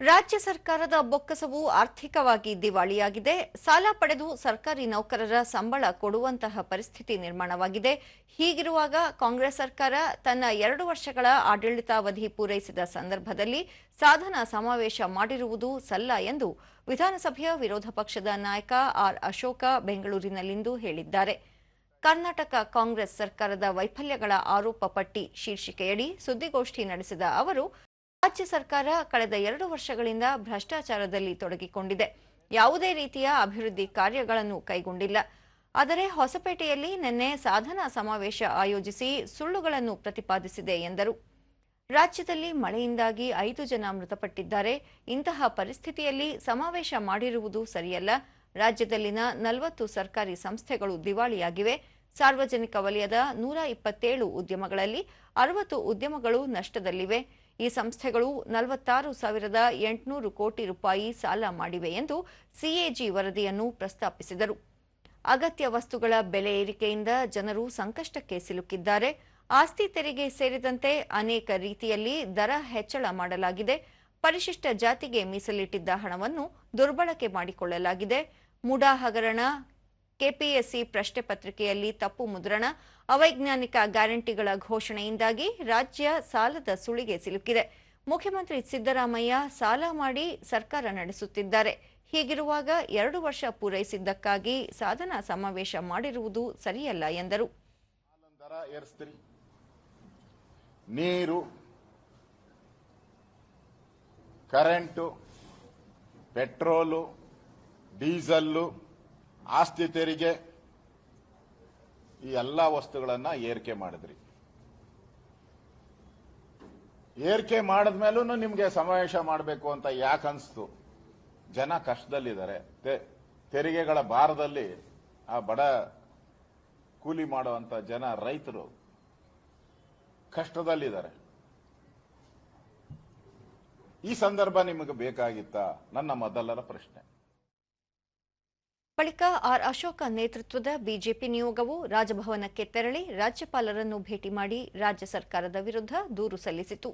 ರಾಜ್ಯ ಸರ್ಕಾರದ ಬೊಕ್ಕಸವು ಆರ್ಥಿಕವಾಗಿ ದಿವಾಳಿಯಾಗಿದೆ. ಸಾಲ ಪಡೆದು ಸರ್ಕಾರಿ ನೌಕರರ ಸಂಬಳ ಕೊಡುವಂತಹ ಪರಿಸ್ಥಿತಿ ನಿರ್ಮಾಣವಾಗಿದೆ. ಹೀಗಿರುವಾಗ ಕಾಂಗ್ರೆಸ್ ಸರ್ಕಾರ ತನ್ನ ಎರಡು ವರ್ಷಗಳ ಆಡಳಿತಾವಧಿ ಪೂರೈಸಿದ ಸಂದರ್ಭದಲ್ಲಿ ಸಾಧನ ಸಮಾವೇಶ ಮಾಡಿರುವುದು ಸಲ್ಲ ಎಂದು ವಿಧಾನಸಭೆಯ ವಿರೋಧ ಪಕ್ಷದ ನಾಯಕ ಆರ್ ಅಶೋಕ ಬೆಂಗಳೂರಿನಲ್ಲಿಂದು ಹೇಳಿದ್ದಾರೆ. ಕರ್ನಾಟಕ ಕಾಂಗ್ರೆಸ್ ಸರ್ಕಾರದ ವೈಫಲ್ಯಗಳ ಆರೋಪ ಪಟ್ಟಿ ಶೀರ್ಷಿಕೆಯಡಿ ಸುದ್ದಿಗೋಷ್ಠಿ ನಡೆಸಿದ ಅವರು ರಾಜ್ಯ ಸರ್ಕಾರ ಕಳೆದ ಎರಡು ವರ್ಷಗಳಿಂದ ಭ್ರಷ್ಟಾಚಾರದಲ್ಲಿ ತೊಡಗಿಕೊಂಡಿದೆ. ಯಾವುದೇ ರೀತಿಯ ಅಭಿವೃದ್ಧಿ ಕಾರ್ಯಗಳನ್ನು ಕೈಗೊಂಡಿಲ್ಲ. ಆದರೆ ಹೊಸಪೇಟೆಯಲ್ಲಿ ನಿನ್ನೆ ಸಾಧನಾ ಸಮಾವೇಶ ಆಯೋಜಿಸಿ ಸುಳ್ಳುಗಳನ್ನು ಪ್ರತಿಪಾದಿಸಿದೆ ಎಂದರು. ರಾಜ್ಯದಲ್ಲಿ ಮಳೆಯಿಂದಾಗಿ ಐದು ಜನ ಮೃತಪಟ್ಟಿದ್ದಾರೆ. ಇಂತಹ ಪರಿಸ್ಥಿತಿಯಲ್ಲಿ ಸಮಾವೇಶ ಮಾಡಿರುವುದು ಸರಿಯಲ್ಲ. ರಾಜ್ಯದಲ್ಲಿನ ನಲವತ್ತು ಸರ್ಕಾರಿ ಸಂಸ್ಥೆಗಳು ದಿವಾಳಿಯಾಗಿವೆ. ಸಾರ್ವಜನಿಕ ವಲಯದ ನೂರ ಇಪ್ಪತ್ತೇಳು ಉದ್ಯಮಗಳಲ್ಲಿ ಅರವತ್ತು ಉದ್ಯಮಗಳು ನಷ್ಟದಲ್ಲಿವೆ. ಈ ಸಂಸ್ಥೆಗಳು ನಲವತ್ತಾರು ಸಾವಿರದ ಎಂಟುನೂರು ಕೋಟಿ ರೂಪಾಯಿ ಸಾಲ ಮಾಡಿವೆ ಎಂದು ಸಿಎಜಿ ವರದಿಯನ್ನು ಪ್ರಸ್ತಾಪಿಸಿದರು. ಅಗತ್ಯ ವಸ್ತುಗಳ ಬೆಲೆ ಏರಿಕೆಯಿಂದ ಜನರು ಸಂಕಷ್ಟಕ್ಕೆ ಸಿಲುಕಿದ್ದಾರೆ. ಆಸ್ತಿ ತೆರಿಗೆ ಸೇರಿದಂತೆ ಅನೇಕ ರೀತಿಯಲ್ಲಿ ದರ ಹೆಚ್ಚಳ ಮಾಡಲಾಗಿದೆ. ಪರಿಶಿಷ್ಟ ಜಾತಿಗೆ ಮೀಸಲಿಟ್ಟಿದ್ದ ಹಣವನ್ನು ದುರ್ಬಳಕೆ ಮಾಡಿಕೊಳ್ಳಲಾಗಿದೆ. ಮುಡಾ ಹಗರಣ ಕೆಪಿಎಸ್ಸಿ ಪ್ರಶ್ನೆ ಪತ್ರಿಕೆಯಲ್ಲಿ ತಪ್ಪು ಮುದ್ರಣ, ಅವೈಜ್ಞಾನಿಕ ಗ್ಯಾರಂಟಿಗಳ ಘೋಷಣೆಯಿಂದಾಗಿ ರಾಜ್ಯ ಸಾಲದ ಸುಳಿಗೆ ಸಿಲುಕಿದೆ. ಮುಖ್ಯಮಂತ್ರಿ ಸಿದ್ದರಾಮಯ್ಯ ಸಾಲ ಮಾಡಿ ಸರ್ಕಾರ ನಡೆಸುತ್ತಿದ್ದಾರೆ. ಹೀಗಿರುವಾಗ ಎರಡು ವರ್ಷ ಪೂರೈಸಿದ್ದಕ್ಕಾಗಿ ಸಾಧನ ಸಮಾವೇಶ ಮಾಡಿರುವುದು ಸರಿಯಲ್ಲ ಎಂದರು. ನೀರು, ಕರೆಂಟು, ಪೆಟ್ರೋಲು, ಡೀಸಲ್ಲು ಆಸ್ತಿ ತೆರಿಗೆ ಈ ಎಲ್ಲ ವಸ್ತುಗಳನ್ನ ಏರಿಕೆ ಮಾಡಿದ್ರಿ. ಏರಿಕೆ ಮಾಡಿದ್ಮೇಲೂ ನಿಮಗೆ ಸಮಾವೇಶ ಮಾಡಬೇಕು ಅಂತ ಯಾಕೆ ಅನಿಸ್ತು? ಜನ ಕಷ್ಟದಲ್ಲಿದ್ದಾರೆ. ತೆರಿಗೆಗಳ ಭಾರದಲ್ಲಿ ಆ ಬಡ ಕೂಲಿ ಮಾಡುವಂತ ಜನ ರೈತರು ಕಷ್ಟದಲ್ಲಿದ್ದಾರೆ. ಈ ಸಂದರ್ಭ ನಿಮಗೆ ಬೇಕಾಗಿತ್ತಾ? ನನ್ನ ಮೊದಲರ ಪ್ರಶ್ನೆ. ಬಳಿಕ ಆರ್ ಅಶೋಕ ನೇತೃತ್ವದ ಬಿಜೆಪಿ ನಿಯೋಗವು ರಾಜಭವನಕ್ಕೆ ತೆರಳಿ ರಾಜ್ಯಪಾಲರನ್ನು ಭೇಟಿ ಮಾಡಿ ರಾಜ್ಯ ಸರ್ಕಾರದ ವಿರುದ್ಧ ದೂರು ಸಲ್ಲಿಸಿತು.